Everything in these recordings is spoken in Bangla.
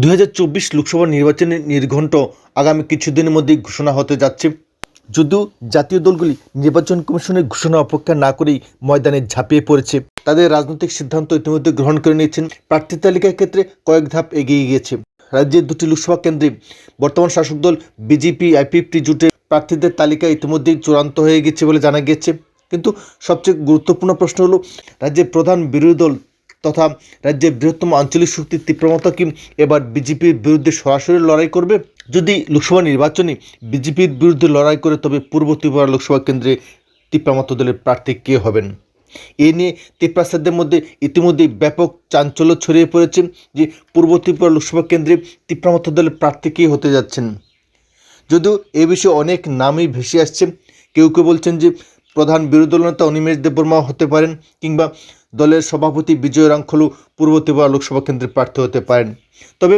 দুই হাজার চব্বিশ লোকসভা নির্বাচনের নির্ঘণ্ট আগামী কিছুদিনের মধ্যেই ঘোষণা হতে যাচ্ছে। যদিও জাতীয় দলগুলি নির্বাচন কমিশনের ঘোষণা অপেক্ষা না করেই ময়দানে ঝাঁপিয়ে পড়েছে, তাদের রাজনৈতিক সিদ্ধান্ত ইতিমধ্যে গ্রহণ করে নিয়েছেন। প্রার্থী তালিকার ক্ষেত্রে কয়েক ধাপ এগিয়ে গিয়েছে। রাজ্যের দুটি লোকসভা কেন্দ্রে বর্তমান শাসক দল বিজেপি আইপিএফটি জোটের প্রার্থীদের তালিকা ইতিমধ্যেই চূড়ান্ত হয়ে গেছে বলে জানা গিয়েছে। কিন্তু সবচেয়ে গুরুত্বপূর্ণ প্রশ্ন হলো, রাজ্যের প্রধান বিরোধী দল তথা রাজ্যের বৃহত্তম আঞ্চলিক শক্তি তীব্রমতা কি এবার বিজেপির বিরুদ্ধে সরাসরি লড়াই করবে? যদি লোকসভা নির্বাচনে বিজেপির বিরুদ্ধে লড়াই করে, তবে পূর্ব ত্রিপুরা লোকসভা কেন্দ্রে তীব্রমত দলের প্রার্থী কে হবেন? এ নিয়ে ত্রিপ্রাসাদের মধ্যে ইতিমধ্যেই ব্যাপক চাঞ্চল্য ছড়িয়ে পড়েছে যে পূর্ব ত্রিপুরা লোকসভা কেন্দ্রে তীব্রমত দলের প্রার্থী কে হতে যাচ্ছেন। যদিও এ বিষয়ে অনেক নামই ভেসে আসছে, কেউ কেউ বলছেন যে প্রধান বিরোধী দলনেতা অনিমেষ দেববর্মা হতে পারেন কিংবা দলের সভাপতি বিজয় রাঙ্খলু পূর্ব ত্রিপুরা লোকসভা কেন্দ্রের প্রার্থী হতে পারেন। তবে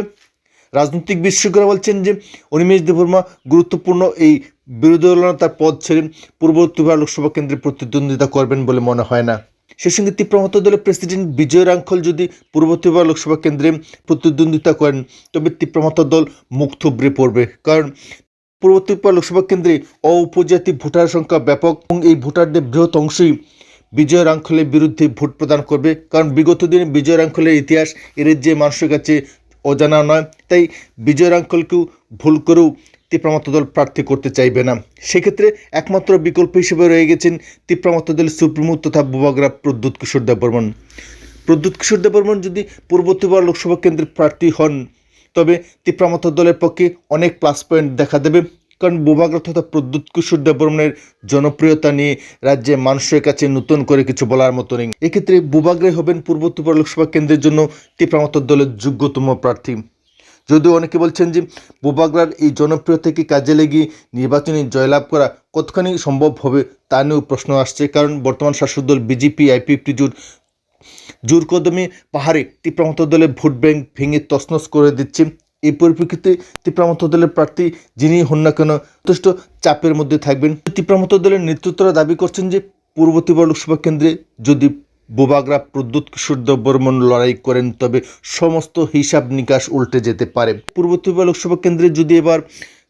রাজনৈতিক বিশেষজ্ঞরা বলছেন যে অনিমেষ দেববর্মা গুরুত্বপূর্ণ এই বিরোধী দলনেতার পদ ছেড়ে পূর্ব ত্রিপুরা লোকসভা কেন্দ্রে প্রতিদ্বন্দ্বিতা করবেন বলে মনে হয় না। সেই সঙ্গে তীব্রমত দলের প্রেসিডেন্ট বিজয় রাঙ্খল যদি পূর্ব ত্রিপুরা লোকসভা কেন্দ্রে প্রতিদ্বন্দ্বিতা করেন, তবে তীব্রমত দল মুখ থুবড়ে পড়বে। কারণ পূর্ব ত্রিপুরা লোকসভা কেন্দ্রে অউপজাতি ভোটার সংখ্যা ব্যাপক এবং এই ভোটারদের বৃহৎ অংশই বিজয় রাঙ্খলের বিরুদ্ধে ভোট প্রদান করবে, কারণ বিগত দিনে বিজয় রাঙ্খলের ইতিহাস এর যে মানুষের কাছে অজানা নয়, তাই বিজয় রাঙ্খলকেও ভুল করেও তীব্রমত দল প্রার্থী করতে চাইবে না। সেক্ষেত্রে একমাত্র বিকল্প হিসেবে রয়ে গেছেন তীব্রমত দলের সুপ্রিমো তথা বুবাগ্রা প্রদ্যুৎ কিশোর দেববর্মন। প্রদ্যুৎ কিশোর দেববর্মন যদি পূর্ব ত্রিপুরা লোকসভা কেন্দ্রের প্রার্থী হন, তবে তীব্রমত দলের পক্ষে অনেক প্লাস পয়েন্ট দেখা দেবে। কারণ বোবাগ্রা তথা প্রদ্যুৎ কিশোর দেববর্মনের জনপ্রিয়তা নিয়ে রাজ্যে মানুষের কাছে নতুন করে কিছু বলার মতো নেই। এক্ষেত্রে বুবাগ্রাই হবেন পূর্ব ত্রিপুরা লোকসভা কেন্দ্রের জন্য তীব্রমত দলের যোগ্যতম প্রার্থী। যদিও অনেকে বলছেন যে বোবাগ্রার এই জনপ্রিয়তাকে কাজে লাগিয়ে নির্বাচনে জয়লাভ করা কতখানি সম্ভব হবে তা নিয়েও প্রশ্ন আসছে। কারণ বর্তমান শাসক দল বিজেপি আইপিএফটি জোট জোর কদমে পাহাড়ে তীব্রমত দলের ভোট ব্যাংক ভেঙে তছনছ করে দিচ্ছে। এই পরিপ্রেক্ষিতে তীব্রমত দলের প্রার্থী যিনি হন না কেন যথেষ্ট চাপের মধ্যে থাকবেন। তীব্রমত দলের নেতৃত্বরা দাবি করছেন যে পূর্ব ত্রিপুরা লোকসভা কেন্দ্রে যদি বোবাগ্রা, প্রদ্যুৎ কিশোর দেববর্মন লড়াই করেন, তবে সমস্ত হিসাব নিকাশ উল্টে যেতে পারে। পূর্ব ত্রিপুরা লোকসভা কেন্দ্রে যদি এবার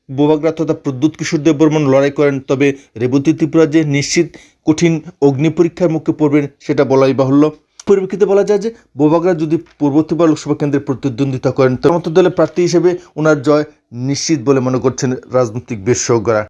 বোবাগ্রা তথা প্রদ্যুৎ কিশোর দেববর্মন লড়াই করেন, তবে রেবতী ত্রিপুরা যে নিশ্চিত কঠিন অগ্নি পরীক্ষার মুখে পড়বেন, সেটা বলাই বাহুল্য। পরিপ্রেক্ষিতে বলা যায় যে বোবাগরা যদি পূর্ব ত্রিপুরা লোকসভা কেন্দ্রে প্রতিদ্বন্দ্বিতা করেন তখন দলের প্রার্থী হিসেবে ওনার জয় নিশ্চিত বলে মনে করছেন রাজনৈতিক বিশেষজ্ঞরা।